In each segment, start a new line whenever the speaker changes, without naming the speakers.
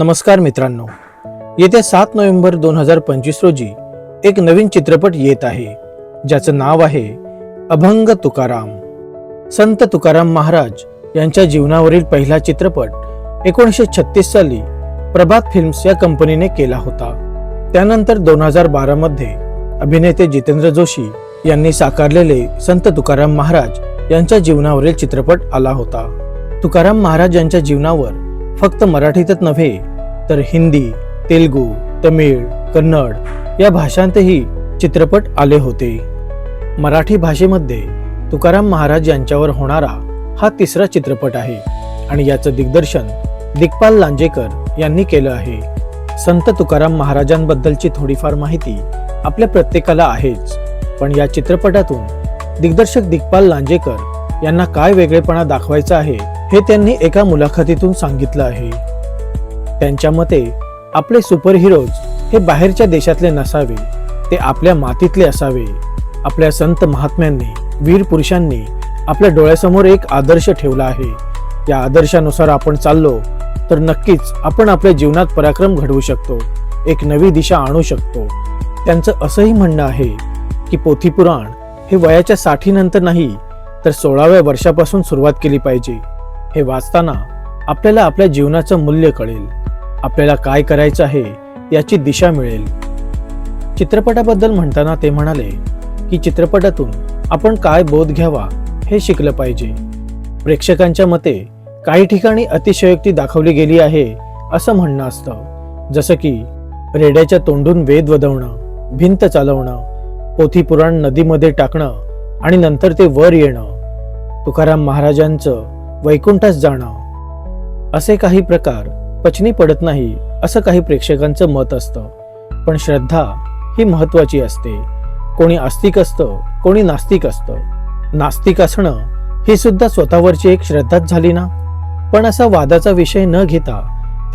नमस्कार मित्रांनो. येत्या सात नोव्हेंबर दोन हजार पंचवीस रोजी एक नवीन चित्रपट येत आहे ज्याचं नाव आहे अभंग तुकाराम. संत तुकाराम महाराज यांच्या जीवनावरील पहिला चित्रपट एकोणीसशे छत्तीस साली प्रभात फिल्म्स या कंपनीने केला होता. त्यानंतर दोन हजार बारामध्ये अभिनेते जितेंद्र जोशी यांनी साकारलेले संत तुकाराम महाराज यांच्या जीवनावरील चित्रपट आला होता. तुकाराम महाराज यांच्या जीवनावर फक्त मराठीतच नव्हे तर हिंदी तेलगू तमिळ कन्नड या भाषांतही चित्रपट आले होते. मराठी भाषेमध्ये तुकाराम महाराज यांच्यावर होणारा हा तिसरा चित्रपट आहे आणि याचं दिग्दर्शन दिग्पाल लांजेकर यांनी केलं आहे. संत तुकाराम महाराजांबद्दलची थोडीफार माहिती आपल्या प्रत्येकाला आहेच पण या चित्रपटातून दिग्दर्शक दिग्पाल लांजेकर यांना काय वेगळेपणा दाखवायचा आहे हे त्यांनी एका मुलाखतीतून सांगितलं आहे. त्यांच्या मते आपले सुपरहिरोज हे बाहेरच्या देशातले नसावे ते आपल्या मातीतले असावे. आपल्या संत महात्म्यांनी वीर पुरुषांनी आपल्या डोळ्यासमोर एक आदर्श ठेवला आहे. या आदर्शानुसार आपण चाललो तर नक्कीच आपण आपल्या जीवनात पराक्रम घडवू शकतो एक नवी दिशा आणू शकतो. त्यांचं असंही म्हणणं आहे की पोथीपुराण हे वयाच्या साठीनंतर नाही तर सोळाव्या वर्षापासून सुरुवात केली पाहिजे. हे वाचताना आपल्याला आपल्या जीवनाचं मूल्य कळेल. आपल्याला काय करायचं आहे याची दिशा मिळेल. चित्रपटाबद्दल म्हणताना ते म्हणाले की चित्रपटातून आपण काय बोध घ्यावा हे शिकलं पाहिजे. प्रेक्षकांच्या मते काही ठिकाणी अतिशयोक्ती दाखवली गेली आहे असं म्हणणं असतं. जसं की रेड्याच्या तोंडून वेद वदवणं भिंत चालवणं पोथी पुराण नदीमध्ये टाकणं आणि नंतर ते वर येणं तुकाराम महाराजांचं वैकुंठास जाणं. असे काही प्रकार पचनी पडत नाही असं काही प्रेक्षकांचं मत असतं. पण श्रद्धा ही महत्वाची असते. कोणी आस्तिक असतं कोणी नास्तिक असतं. नास्तिक असणं ही सुद्धा स्वतःवरची एक श्रद्धाच झाली ना? पण असा वादाचा विषय न घेता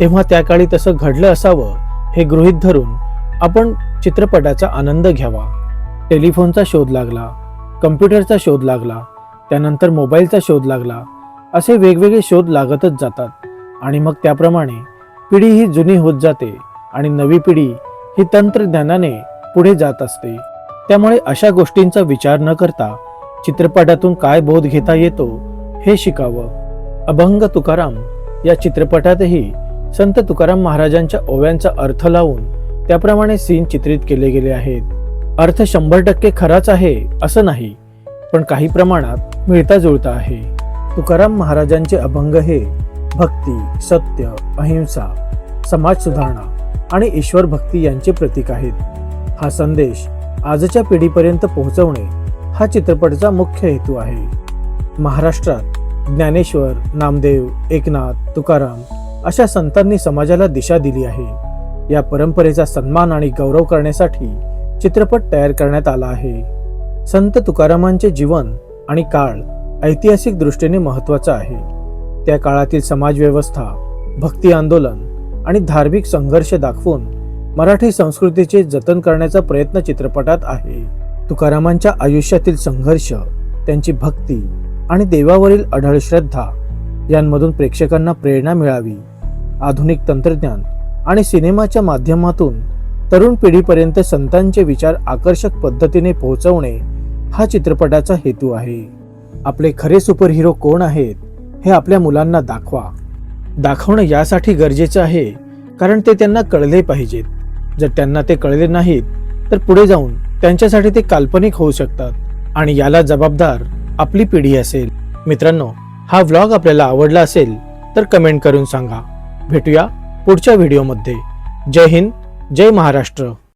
तेव्हा त्या काळी तसं घडलं असावं हे गृहीत धरून आपण चित्रपटाचा आनंद घ्यावा. टेलिफोनचा शोध लागला कम्प्युटरचा शोध लागला त्यानंतर मोबाईलचा शोध लागला असे वेगवेगळे शोध लागतच जातात. आणि मग त्याप्रमाणे पिढी ही जुनी होत जाते आणि नवी पिढी ही तंत्रज्ञानाने पुढे जात असते. त्यामुळे अशा गोष्टींचा विचार न करता चित्रपटातून काय बोध घेता येतो हे शिकावं. अभंग तुकाराम या चित्रपटातही संत तुकाराम महाराजांच्या ओव्यांचा अर्थ लावून त्याप्रमाणे सीन चित्रित केले गेले आहेत. अर्थ शंभर टक्के खराच आहे असं नाही पण काही प्रमाणात मिळता जुळता आहे. तुकाराम महाराजांचे अभंग हे भक्ती सत्य अहिंसा समाज सुधारणा आणि ईश्वर भक्ती यांचे प्रतीक आहेत. हा संदेश आजच्या पिढीपर्यंत पोहोचवणे हा चित्रपटाचा मुख्य हेतू आहे. महाराष्ट्रात ज्ञानेश्वर नामदेव एकनाथ तुकाराम अशा संतांनी समाजाला दिशा दिली आहे. या परंपरेचा सन्मान आणि गौरव करण्यासाठी चित्रपट तयार करण्यात आला आहे. संत तुकारामांचे जीवन आणि काळ ऐतिहासिक दृष्टीने महत्त्वाचा आहे. त्या काळातील समाजव्यवस्था भक्ती आंदोलन आणि धार्मिक संघर्ष दाखवून मराठी संस्कृतीचे जतन करण्याचा प्रयत्न चित्रपटात आहे. तुकारामांच्या आयुष्यातील संघर्ष त्यांची भक्ती आणि देवावरील अढळ श्रद्धा यांमधून प्रेक्षकांना प्रेरणा मिळावी. आधुनिक तंत्रज्ञान आणि सिनेमाच्या माध्यमातून तरुण पिढीपर्यंत संतांचे विचार आकर्षक पद्धतीने पोहोचवणे हा चित्रपटाचा हेतू आहे. आपले खरे सुपरहिरो कोण आहेत? हे आपल्या मुलांना दाखवा. दाखवणं यासाठी गरजेचं आहे कारण ते त्यांना कळले पाहिजेत. जर त्यांना ते कळले नाहीत तर पुढे जाऊन त्यांच्यासाठी ते काल्पनिक होऊ शकतात आणि याला जबाबदार आपली पिढी असेल. मित्रांनो हा व्लॉग आपल्याला आवडला असेल तर कमेंट करून सांगा. भेटूया पुढच्या व्हिडिओमध्ये. जय हिंद जय महाराष्ट्र.